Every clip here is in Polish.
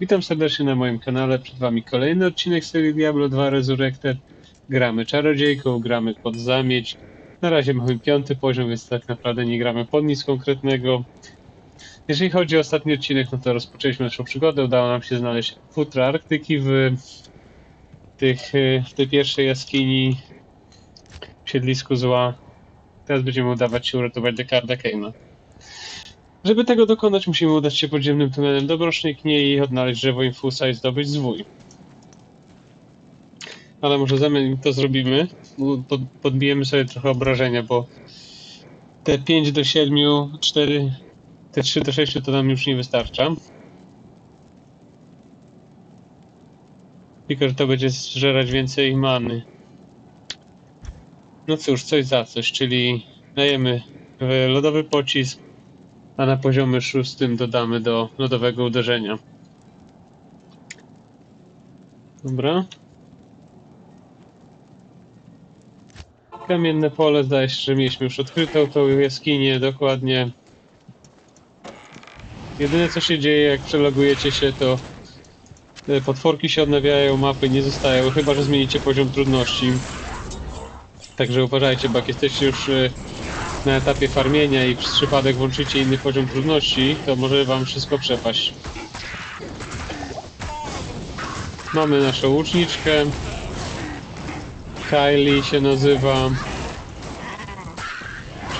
Witam serdecznie na moim kanale. Przed Wami kolejny odcinek serii Diablo 2 Resurrected. Gramy czarodziejką, gramy pod zamieć. Na razie mamy piąty poziom, więc tak naprawdę nie gramy pod nic konkretnego. Jeżeli chodzi o ostatni odcinek, no to rozpoczęliśmy naszą przygodę. Udało nam się znaleźć futra Arktyki w, tych, y, w tej pierwszej jaskini w siedlisku zła. Teraz będziemy udawać się uratować Dekarda Keina. Żeby tego dokonać, musimy udać się podziemnym tunelem do Mrocznej Kniei, odnaleźć drzewo Infusa i zdobyć zwój. Ale może zanim to zrobimy, podbijemy sobie trochę obrażenia, bo te 5 do 7, 4, te 3 do 6 to nam już nie wystarcza. Że to będzie zżerać więcej many. No cóż, coś za coś, czyli dajemy lodowy pocisk, a na poziomie szóstym dodamy do lodowego uderzenia. Dobra. Kamienne pole, zdaje się, że mieliśmy już odkrytą tą jaskinię, dokładnie. Jedyne co się dzieje, jak przelogujecie się, to e, potworki się odnawiają, mapy nie zostają, chyba że zmienicie poziom trudności. Także uważajcie, bo jak jesteście już e, na etapie farmienia i przez przypadek włączycie inny poziom trudności, to może wam wszystko przepaść. Mamy naszą łuczniczkę. Kylie się nazywa.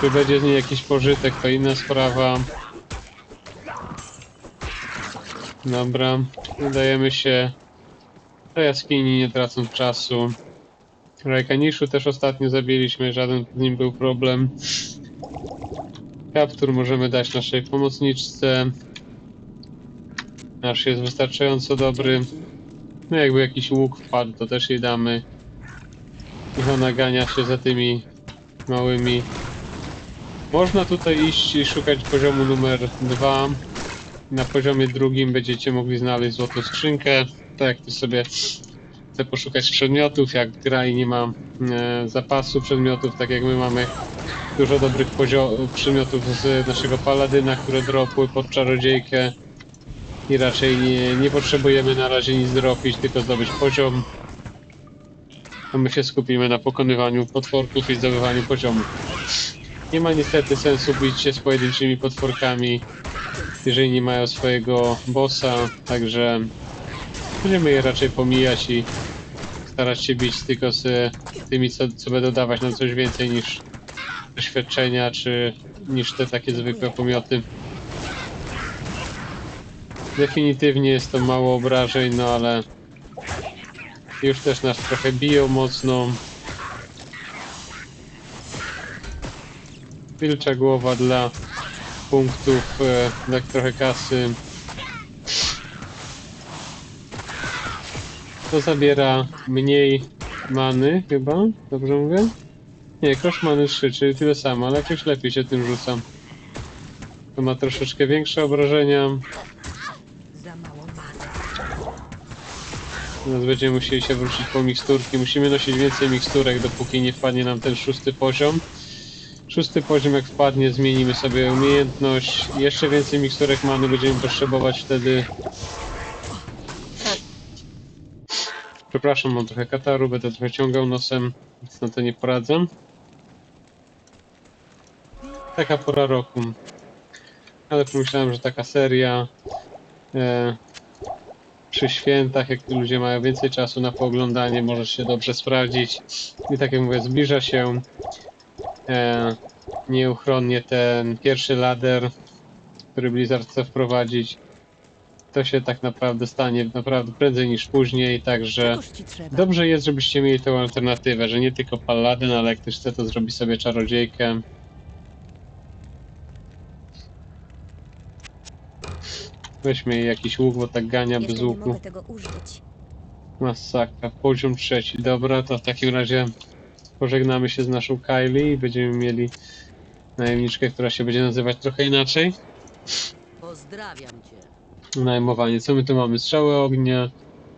Czy będzie z niej jakiś pożytek, to inna sprawa. Dobra, udajemy się do jaskini, nie tracąc czasu. Rajkaniszu też ostatnio zabiliśmy, żaden z nim był problem. Kaptur możemy dać naszej pomocniczce. Nasz jest wystarczająco dobry. No jakby jakiś łuk wpadł, to też jej damy. Niech ona gania się za tymi małymi. Można tutaj iść i szukać poziomu numer dwa. Na poziomie drugim będziecie mogli znaleźć złotą skrzynkę. Tak ty sobie chce poszukać przedmiotów, jak gra i nie ma e, zapasu przedmiotów, tak jak my mamy dużo dobrych przedmiotów z naszego paladyna, które dropły pod czarodziejkę i raczej nie, nie potrzebujemy na razie nic dropić, tylko zdobyć poziom. A my się skupimy na pokonywaniu potworków i zdobywaniu poziomu. Nie ma niestety sensu bić się z pojedynczymi potworkami, jeżeli nie mają swojego bossa, także Będziemy je raczej pomijać i starać się bić tylko z tymi, co, co będą dawać nam coś więcej niż doświadczenia, czy niż te takie zwykłe pomioty. Definitywnie jest to mało obrażeń, no ale już też nas trochę biją mocno. Wilcza głowa dla punktów, e, dla trochę kasy. To zabiera mniej many chyba, dobrze mówię? Nie, kosz many 3, czyli tyle samo, ale jakoś lepiej się tym rzucam. To ma troszeczkę większe obrażenia. Teraz będziemy musieli się wrócić po miksturki. Musimy nosić więcej miksturek, dopóki nie wpadnie nam ten szósty poziom. Szósty poziom jak wpadnie, zmienimy sobie umiejętność. Jeszcze więcej miksturek many będziemy potrzebować wtedy. Przepraszam, mam trochę kataru, będę trochę ciągał nosem, więc na to nie poradzę. Taka pora roku. Ale pomyślałem, że taka seria e, przy świętach, jak ludzie mają więcej czasu na pooglądanie, może się dobrze sprawdzić. I tak jak mówię, zbliża się e, nieuchronnie ten pierwszy lader, który Blizzard chce wprowadzić. To się tak naprawdę stanie naprawdę prędzej niż później, także dobrze jest, żebyście mieli tą alternatywę, że nie tylko paladyn, ale jak ktoś chce, to zrobi sobie czarodziejkę. Weźmy jej jakiś łuk, bo tak gania bez łuku. Masakra, poziom trzeci. Dobra, to w takim razie pożegnamy się z naszą Kylie i będziemy mieli najemniczkę, która się będzie nazywać trochę inaczej. Pozdrawiam cię. Najmowanie. Co my tu mamy? Strzałę ognia,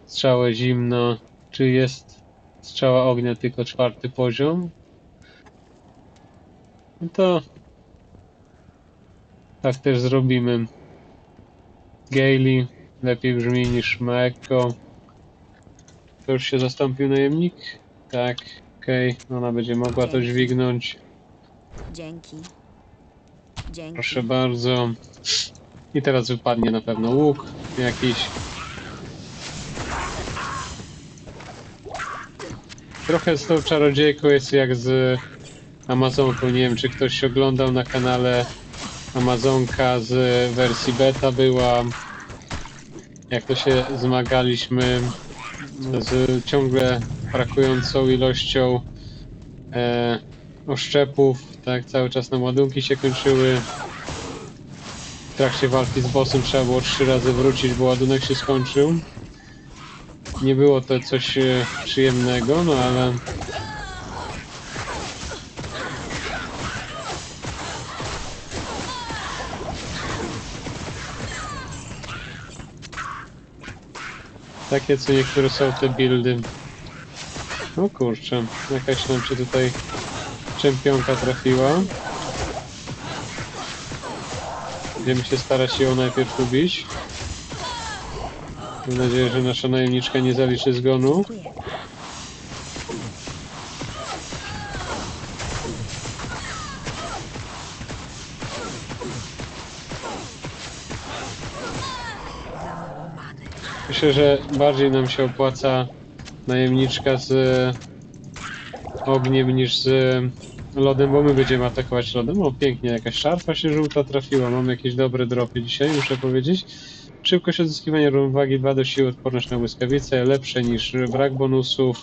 strzałę zimno. Czy jest strzała ognia tylko czwarty poziom? No to tak też zrobimy. Gaily. lepiej brzmi niż Maeko. To już się zastąpił najemnik? Tak, okej, ona będzie mogła to dźwignąć. Dzięki. Dzięki. Proszę bardzo. I teraz wypadnie na pewno łuk jakiś. Trochę z tą czarodziejką jest jak z Amazonką. Nie wiem, czy ktoś oglądał na kanale Amazonka z wersji beta była. Jak to się zmagaliśmy z ciągle brakującą ilością e, oszczepów, tak, cały czas nam ładunki się kończyły. Trakcie walki z bossem trzeba było trzy razy wrócić, bo ładunek się skończył. Nie było to coś e, przyjemnego, no ale... Takie co niektóre są te buildy. O kurczę, jakaś nam się tutaj czempionka trafiła. Będziemy się starać ją najpierw ubić. Mam nadzieję, że nasza najemniczka nie zaliczy zgonu. Myślę, że bardziej nam się opłaca najemniczka z ogniem niż z lodem, bo my będziemy atakować lodem. O, pięknie, jakaś szarfa się żółta trafiła. Mamy jakieś dobre dropy dzisiaj, muszę powiedzieć. Szybkość odzyskiwania równowagi 2 do siły, odporność na błyskawice, lepsze niż brak bonusów.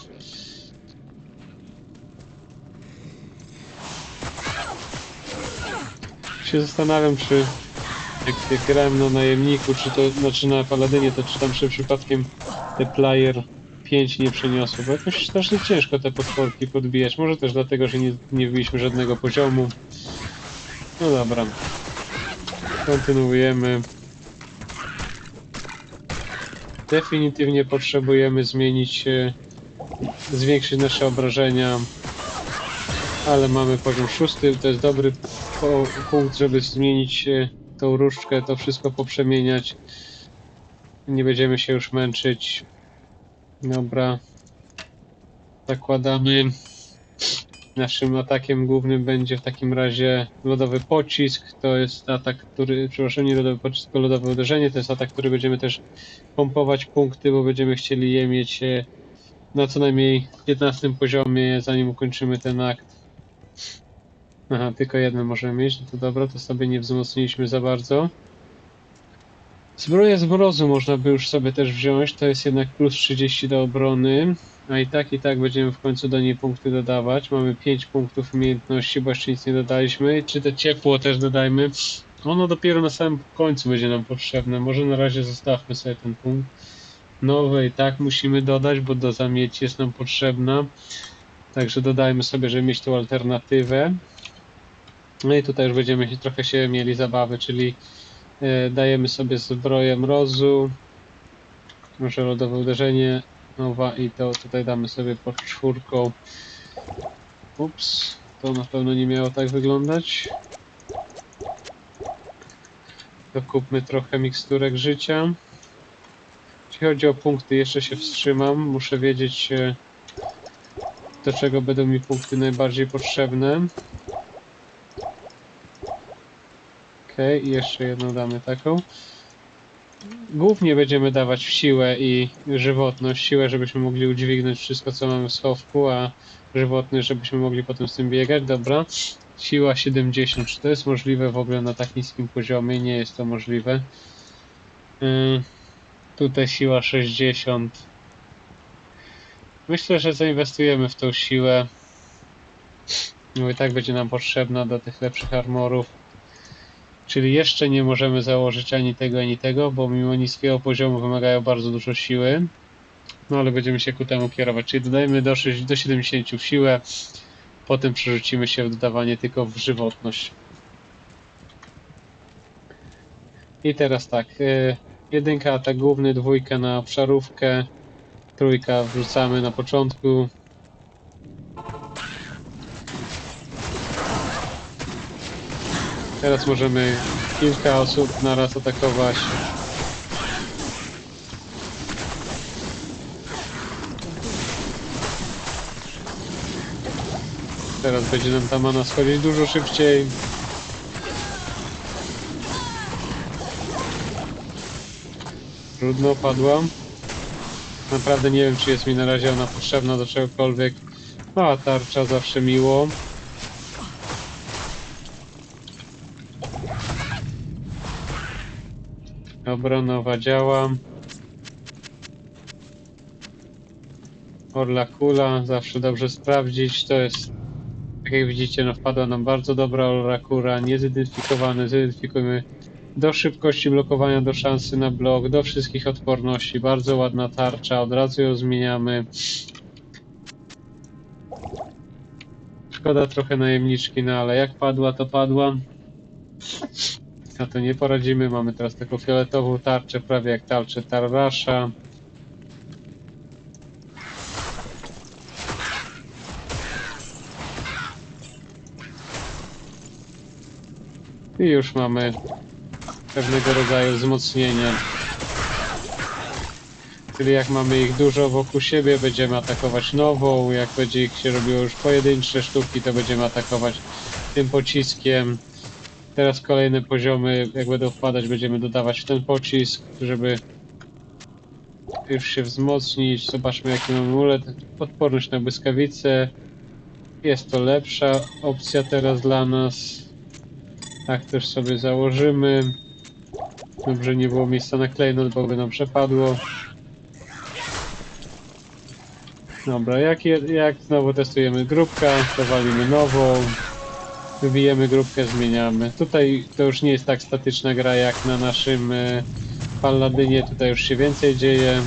Się zastanawiam, czy jak, jak grałem na najemniku, czy to, znaczy na paladynie, to czy tam się przypadkiem te player 5 nie przeniosło, bo jakoś strasznie ciężko te potworki podbijać. Może też dlatego, że nie, nie wbiliśmy żadnego poziomu. No dobra. Kontynuujemy. Definitywnie potrzebujemy zmienić, zwiększyć nasze obrażenia, ale mamy poziom szósty, to jest dobry punkt, żeby zmienić tą różdżkę, to wszystko poprzemieniać. Nie będziemy się już męczyć. Dobra. Zakładamy. Naszym atakiem głównym będzie w takim razie lodowy pocisk. To jest atak, który. Przepraszam, nie lodowy pocisk, lodowe uderzenie. To jest atak, który będziemy też pompować punkty, bo będziemy chcieli je mieć e, na co najmniej 15 poziomie, zanim ukończymy ten akt. Aha, tylko jedno możemy mieć, no to dobra, to sobie nie wzmocniliśmy za bardzo. Zbroję z mrozu można by już sobie też wziąć, to jest jednak plus 30 do obrony, a i tak i tak będziemy w końcu do niej punkty dodawać. Mamy 5 punktów umiejętności, bo jeszcze nic nie dodaliśmy. Czy to ciepło też dodajmy? Ono dopiero na samym końcu będzie nam potrzebne, może na razie zostawmy sobie ten punkt. Nowe i tak musimy dodać, bo do zamieci jest nam potrzebna. Także dodajmy sobie, żeby mieć tą alternatywę. No i tutaj już będziemy się, trochę się mieli zabawy, czyli dajemy sobie zbroję mrozu, może lodowe uderzenie, nowa i to tutaj damy sobie pod czwórką. Ups, to na pewno nie miało tak wyglądać. Dokupmy trochę miksturek życia. Jeśli chodzi o punkty, jeszcze się wstrzymam. Muszę wiedzieć, e, do czego będą mi punkty najbardziej potrzebne. Okej, i jeszcze jedną damy taką. Głównie będziemy dawać w siłę i żywotność. Siłę, żebyśmy mogli udźwignąć wszystko, co mamy w schowku, a żywotność, żebyśmy mogli potem z tym biegać. Dobra. Siła 70. Czy to jest możliwe w ogóle na tak niskim poziomie? Nie jest to możliwe. Yy, tutaj siła 60. Myślę, że zainwestujemy w tą siłę. No i tak będzie nam potrzebna do tych lepszych armorów. Czyli jeszcze nie możemy założyć ani tego, ani tego, bo mimo niskiego poziomu wymagają bardzo dużo siły. No ale będziemy się ku temu kierować. Czyli dodajemy do, 6, do 70 w siłę, potem przerzucimy się w dodawanie tylko w żywotność. I teraz tak. y, Jedynka atak główny, dwójka na obszarówkę, trójka wrzucamy na początku. Teraz możemy kilka osób naraz atakować. Teraz będzie nam ta mana schodzić dużo szybciej. Trudno padłam. Naprawdę nie wiem, czy jest mi na razie ona potrzebna do czegokolwiek. Mała tarcza zawsze miło. Dobra, nowa działa. Orla kula, zawsze dobrze sprawdzić. To jest, tak jak widzicie, no wpadła nam bardzo dobra orla kula, niezidentyfikowane. Zidentyfikujmy do szybkości blokowania, do szansy na blok, do wszystkich odporności. Bardzo ładna tarcza, od razu ją zmieniamy. Szkoda trochę najemniczki, no ale jak padła, to padła. Na to nie poradzimy. Mamy teraz taką fioletową tarczę, prawie jak tarczę Tarrasza. I już mamy pewnego rodzaju wzmocnienie. Czyli jak mamy ich dużo wokół siebie, będziemy atakować nową. Jak będzie ich się robiło już pojedyncze sztuki, to będziemy atakować tym pociskiem. Teraz kolejne poziomy, jak będą wpadać, będziemy dodawać w ten pocisk, żeby już się wzmocnić. Zobaczmy jaki mamy ulet. Odporność na błyskawice. Jest to lepsza opcja teraz dla nas. Tak też sobie założymy. Dobrze nie było miejsca na klejnot, bo by nam przepadło. Dobra, jak, jak znowu testujemy grupkę, to walimy nową. Wybijemy grupkę, zmieniamy. Tutaj to już nie jest tak statyczna gra jak na naszym e, Palladynie, tutaj już się więcej dzieje.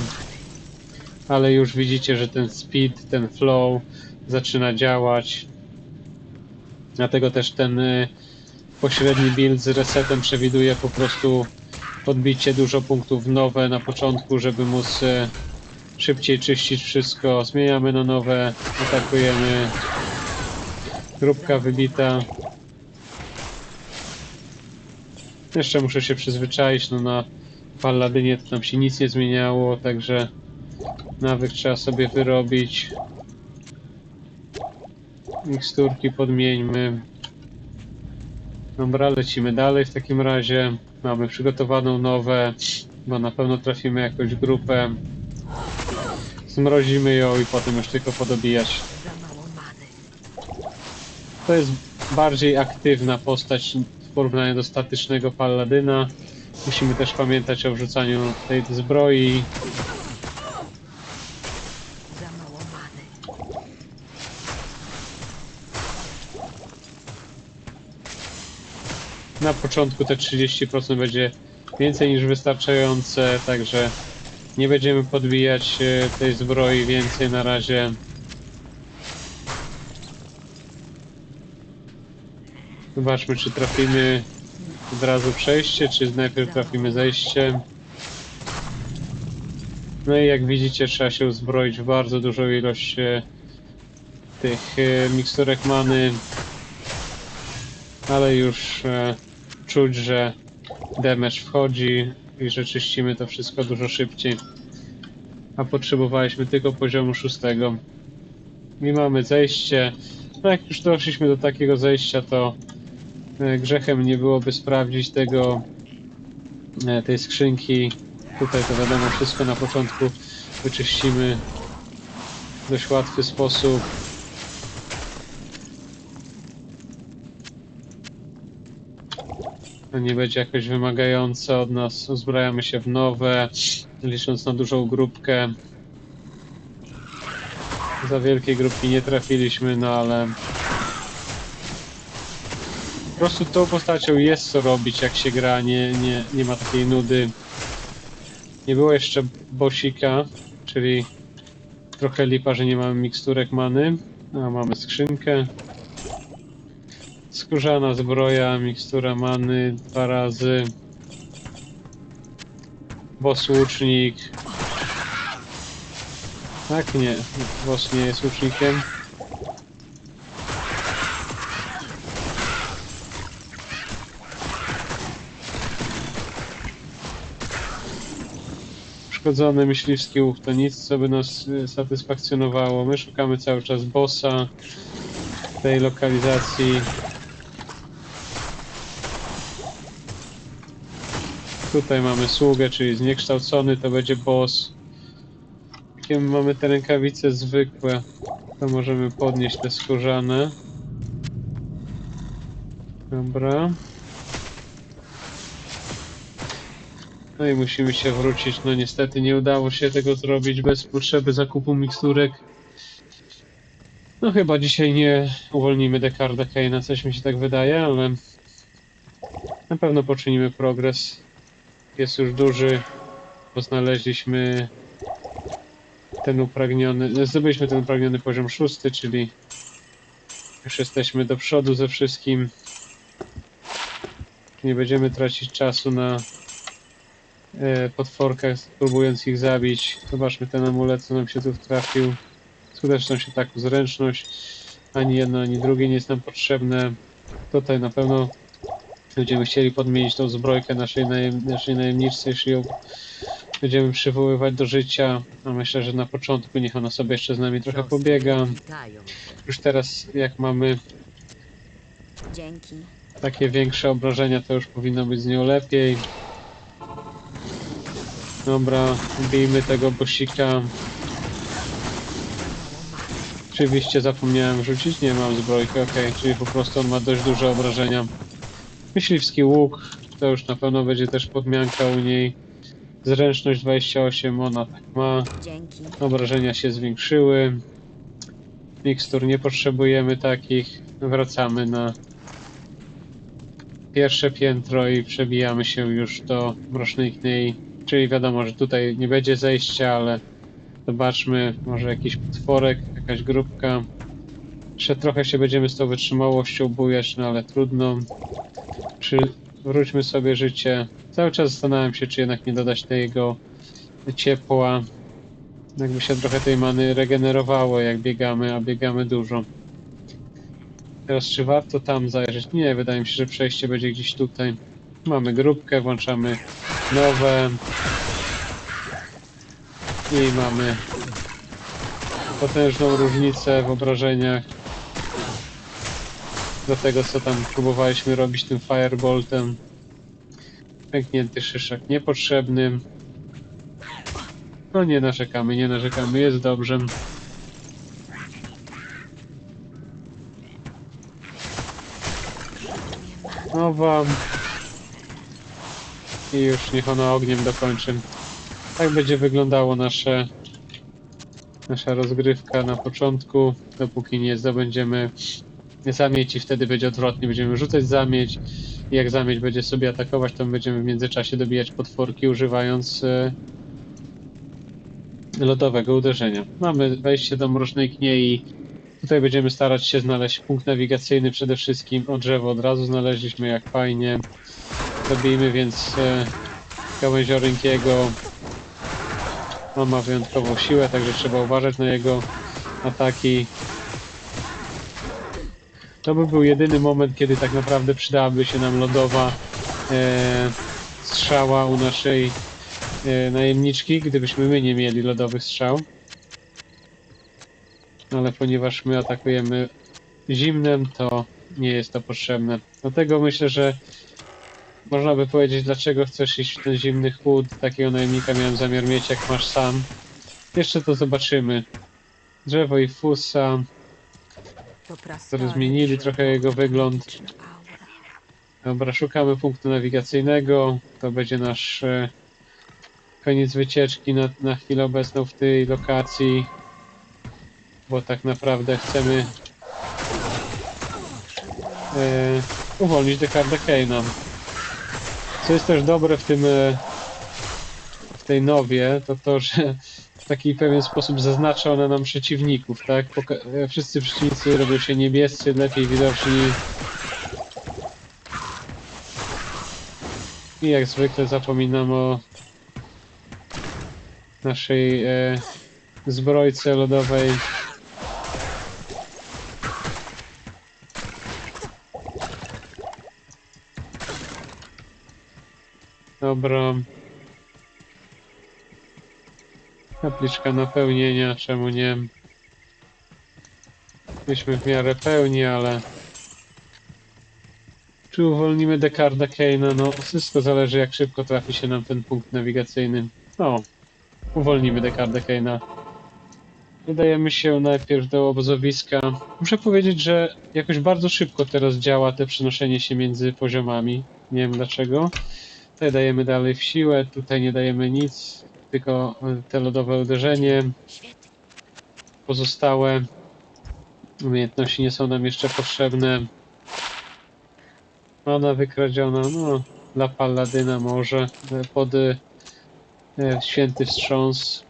Ale już widzicie, że ten speed, ten flow zaczyna działać. Dlatego też ten e, pośredni build z resetem przewiduje po prostu podbicie dużo punktów nowe na początku, żeby móc e, szybciej czyścić wszystko. Zmieniamy na nowe, atakujemy. Grupka wybita. Jeszcze muszę się przyzwyczaić, no na Palladynie to tam się nic nie zmieniało, także nawyk trzeba sobie wyrobić. Miksturki podmieńmy. Dobra, lecimy dalej w takim razie. Mamy przygotowaną nowe, bo na pewno trafimy jakąś grupę. Zmrozimy ją i potem już tylko podobijać. To jest bardziej aktywna postać w porównaniu do statycznego Palladyna. Musimy też pamiętać o wrzucaniu tej zbroi. Na początku te 30% będzie więcej niż wystarczające, także nie będziemy podbijać e, tej zbroi więcej na razie. Zobaczmy, czy trafimy od razu przejście, czy najpierw trafimy zejście. No i jak widzicie, trzeba się uzbroić w bardzo dużą ilość e, tych e, miksturek many, ale już e, czuć, że damage wchodzi i że czyścimy to wszystko dużo szybciej. A potrzebowaliśmy tylko poziomu szóstego. I mamy zejście. No jak już doszliśmy do takiego zejścia, to grzechem nie byłoby sprawdzić tego e, tej skrzynki. Tutaj to wiadomo wszystko na początku wyczyścimy w dość łatwy sposób. To nie będzie jakoś wymagające od nas. Uzbrajamy się w nowe, licząc na dużą grupkę. Za wielkiej grupki nie trafiliśmy, no ale prostu tą postacią jest co robić, jak się gra, nie, nie, nie ma takiej nudy. Nie było jeszcze bosika, czyli trochę lipa, że nie mamy miksturek many. A mamy skrzynkę. Skórzana zbroja, mikstura many dwa razy. Boss łucznik. Tak, nie. Boss nie jest łucznikiem. Uszkodzony myśliwski łuk to nic, co by nas y, satysfakcjonowało. My szukamy cały czas bossa. tej lokalizacji. Tutaj mamy sługę, czyli zniekształcony, to będzie boss. Jakie mamy te rękawice zwykłe, to możemy podnieść te skórzane. Dobra. No i musimy się wrócić. No niestety nie udało się tego zrobić bez potrzeby zakupu miksturek. No chyba dzisiaj nie uwolnimy Dekarda Kane'a, coś mi się tak wydaje, ale na pewno poczynimy progres. Jest już duży, bo znaleźliśmy ten upragniony, zdobyliśmy ten upragniony poziom szósty, czyli już jesteśmy do przodu ze wszystkim. Nie będziemy tracić czasu na potworkach, próbując ich zabić. Zobaczmy ten amulet, co nam się tu trafił. Skuteczność ataku, zręczność. Ani jedno, ani drugie nie jest nam potrzebne. Tutaj na pewno będziemy chcieli podmienić tą zbrojkę naszej, najem, naszej najemniczce, jeśli ją będziemy przywoływać do życia. A myślę, że na początku niech ona sobie jeszcze z nami trochę pobiega. Już teraz, jak mamy Dzięki. takie większe obrażenia, to już powinno być z nią lepiej. Dobra, bijmy tego bosika. Oczywiście zapomniałem rzucić, nie mam zbrojki, ok, czyli po prostu on ma dość duże obrażenia. Myśliwski łuk, to już na pewno będzie też podmianka u niej. Zręczność 28, ona tak ma. Dzięki. Obrażenia się zwiększyły. Mikstur nie potrzebujemy takich. Wracamy na pierwsze piętro i przebijamy się już do Mrocznej Kniei. Czyli wiadomo, że tutaj nie będzie zejścia, ale zobaczmy, może jakiś potworek, jakaś grupka. Jeszcze trochę się będziemy z tą wytrzymałością bujać, no ale trudno. Czy wróćmy sobie życie. Cały czas zastanawiam się, czy jednak nie dodać tego ciepła. Jakby się trochę tej many regenerowało, jak biegamy, a biegamy dużo. Teraz, czy warto tam zajrzeć? Nie, wydaje mi się, że przejście będzie gdzieś tutaj. Mamy grupkę, włączamy nowe. I mamy potężną różnicę w obrażeniach do tego, co tam próbowaliśmy robić tym fireboltem. Pęknięty szyszak niepotrzebny. No nie narzekamy, nie narzekamy, jest dobrze. Nowa. I już niech ona ogniem dokończy. Tak będzie wyglądało nasze nasza rozgrywka na początku, dopóki nie zdobędziemy zamieć i wtedy będzie odwrotnie, będziemy rzucać zamieć i jak zamieć będzie sobie atakować, to będziemy w międzyczasie dobijać potworki używając e, lodowego uderzenia. Mamy wejście do Mrocznej Kniei. Tutaj będziemy starać się znaleźć punkt nawigacyjny przede wszystkim. O drzewo od razu znaleźliśmy, jak fajnie. Dobijmy więc e, gałęziorynkiego. On ma wyjątkową siłę, także trzeba uważać na jego ataki. To by był jedyny moment, kiedy tak naprawdę przydałaby się nam lodowa e, strzała u naszej e, najemniczki, gdybyśmy my nie mieli lodowych strzał. Ale ponieważ my atakujemy zimnem, to nie jest to potrzebne. Dlatego myślę, że można by powiedzieć, dlaczego chcesz iść w ten zimny chłód. Takiego najemnika miałem zamiar mieć, jak masz sam. Jeszcze to zobaczymy. Drzewo i fusa, To które prastare zmienili drzewo. trochę jego wygląd. Dobra, szukamy punktu nawigacyjnego. To będzie nasz e, koniec wycieczki na, na chwilę obecną w tej lokacji. Bo tak naprawdę chcemy e, uwolnić Dekarda Kane'a. Co jest też dobre w tym e, w tej nowie, to to, że w taki pewien sposób zaznacza ona nam przeciwników, tak? Poka- e, wszyscy przeciwnicy robią się niebiescy, lepiej widoczni. I jak zwykle zapominam o naszej e, zbrojce lodowej. Dobra. Kapliczka napełnienia, czemu nie? Jesteśmy w miarę pełni, ale... Czy uwolnimy Dekarda Kane'a? No, wszystko zależy jak szybko trafi się nam ten punkt nawigacyjny. No, uwolnimy Dekarda Kane'a. Wydajemy się najpierw do obozowiska. Muszę powiedzieć, że jakoś bardzo szybko teraz działa te przenoszenie się między poziomami. Nie wiem dlaczego. Tutaj dajemy dalej w siłę, tutaj nie dajemy nic, tylko te lodowe uderzenie. Pozostałe umiejętności nie są nam jeszcze potrzebne. Ona wykradziona, no dla Palladyna może. Pod e, święty wstrząs.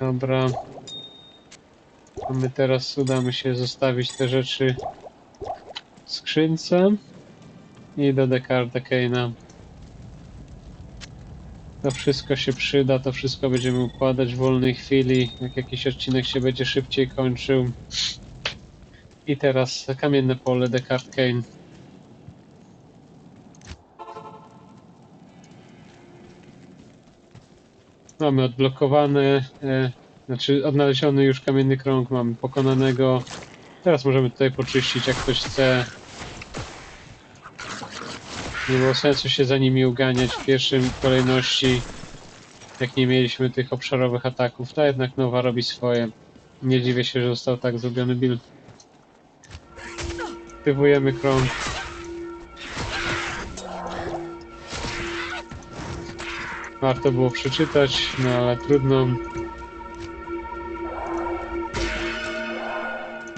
Dobra. A my teraz udamy się zostawić te rzeczy w skrzynce i do Dekarda Kane'a. To wszystko się przyda, to wszystko będziemy układać w wolnej chwili, jak jakiś odcinek się będzie szybciej kończył. I teraz kamienne pole Descartes Kane. Mamy odblokowany, e, znaczy odnaleziony już kamienny krąg, mamy pokonanego. Teraz możemy tutaj poczyścić, jak ktoś chce. Nie było sensu się za nimi uganiać w pierwszym kolejności, jak nie mieliśmy tych obszarowych ataków. Ta jednak nowa robi swoje. Nie dziwię się, że został tak zrobiony build. Aktywujemy krąg. Warto było przeczytać, no ale trudno.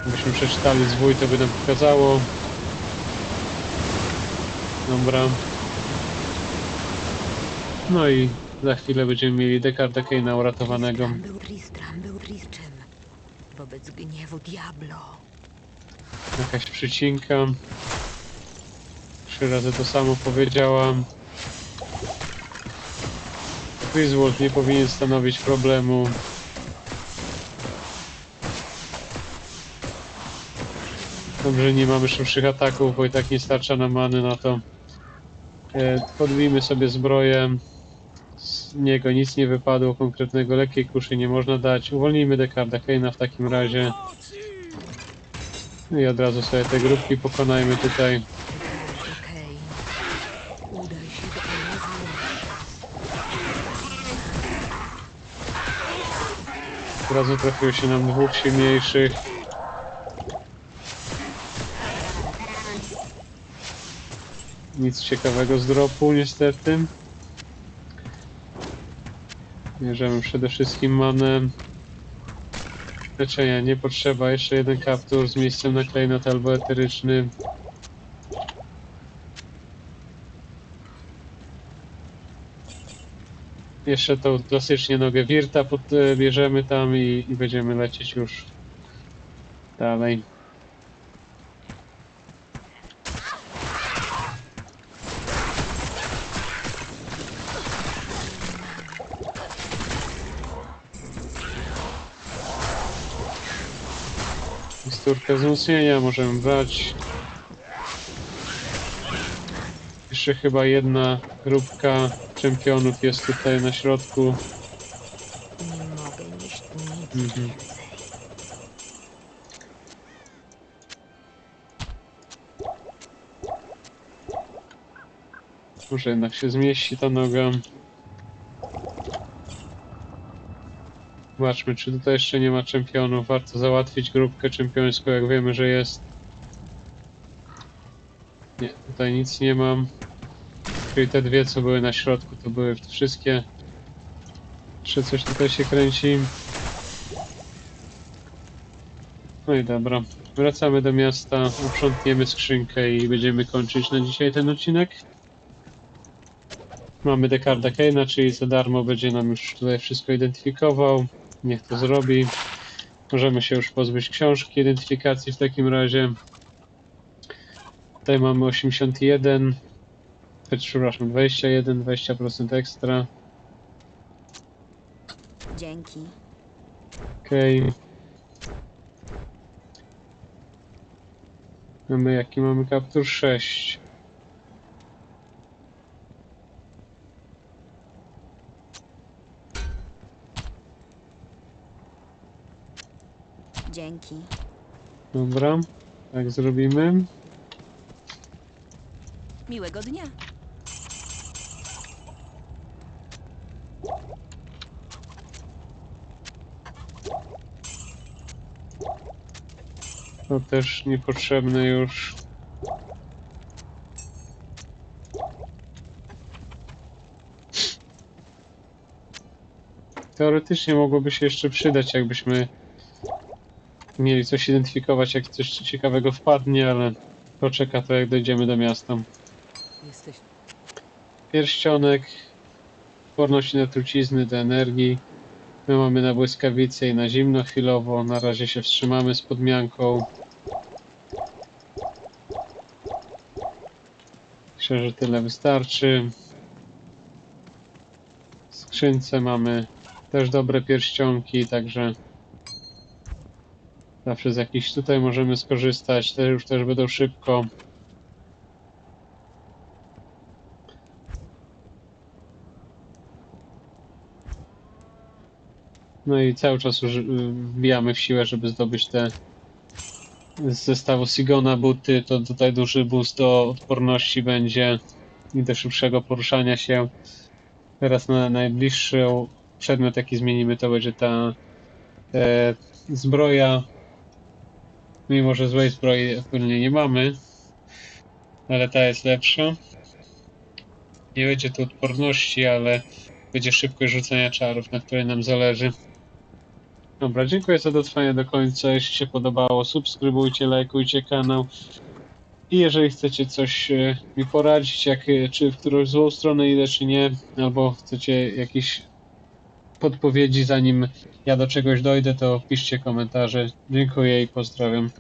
Gdybyśmy przeczytali zwój, to by nam pokazało. Dobra. No i za chwilę będziemy mieli Dekarda Kane'a uratowanego. Był Tristram był Tristrem. Wobec gniewu Diablo. Jakaś przycinka. Trzy razy to samo powiedziałam. Griswold nie powinien stanowić problemu. Dobrze, nie mamy szybszych ataków, bo i tak nie starcza nam many na to. E, podbijmy sobie zbroję. Z niego nic nie wypadło konkretnego, lekkiej kuszy nie można dać. Uwolnijmy Dekarda Kane'a w takim razie. No I od razu sobie te grupki pokonajmy tutaj. Od razu trafiło się nam dwóch silniejszych. Nic ciekawego z dropu niestety. Bierzemy przede wszystkim manę. Leczenia nie potrzeba. Jeszcze jeden kaptur z miejscem na klejnot albo eteryczny. Jeszcze tą klasycznie nogę Wirta e, bierzemy tam i, i będziemy lecieć już dalej. Misturkę wzmocnienia możemy brać. Jeszcze chyba jedna grupka czempionów jest tutaj na środku. Nie mogę nieść nic Mhm. Może jednak się zmieści ta noga. Zobaczmy, czy tutaj jeszcze nie ma czempionów. Warto załatwić grupkę czempiońską, jak wiemy, że jest. Nie, tutaj nic nie mam. Czyli te dwie, co były na środku, to były wszystkie. Czy coś tutaj się kręci? No i dobra. Wracamy do miasta, uprzątniemy skrzynkę i będziemy kończyć na dzisiaj ten odcinek. Mamy Dekarda Kane'a, czyli za darmo będzie nam już tutaj wszystko identyfikował. Niech to zrobi. Możemy się już pozbyć książki identyfikacji w takim razie. Tutaj mamy 81. e, Przepraszam, 21, 20% ekstra. Dzięki. Okej. Mamy jaki mamy kaptur? 6. Dzięki. Dobra, tak zrobimy. Miłego dnia. To też niepotrzebne już. Teoretycznie mogłoby się jeszcze przydać, jakbyśmy mieli coś identyfikować, jak coś ciekawego wpadnie, ale poczeka to, jak dojdziemy do miasta. Jesteś Pierścionek, odporności na trucizny, do energii. My mamy na błyskawicy i na zimno chwilowo. Na razie się wstrzymamy z podmianką. Myślę, że tyle wystarczy. W skrzynce mamy też dobre pierścionki, także zawsze z jakichś tutaj możemy skorzystać. Te już też będą szybko. No i cały czas y, wbijamy w siłę, żeby zdobyć te z zestawu Sigona buty. To tutaj duży boost do odporności będzie i do szybszego poruszania się. Teraz na najbliższy przedmiot, jaki zmienimy, to będzie ta e, zbroja. Mimo, że złej zbroi ogólnie nie mamy, ale ta jest lepsza. Nie będzie tu odporności, ale będzie szybkość rzucania czarów, na której nam zależy. Dobra, dziękuję za dotrwanie do końca. Jeśli się podobało, subskrybujcie, lajkujcie kanał. I jeżeli chcecie coś e, mi poradzić, jak, e, czy w którąś złą stronę idę, czy nie, albo chcecie jakieś podpowiedzi, zanim ja do czegoś dojdę, to piszcie komentarze. Dziękuję i pozdrawiam.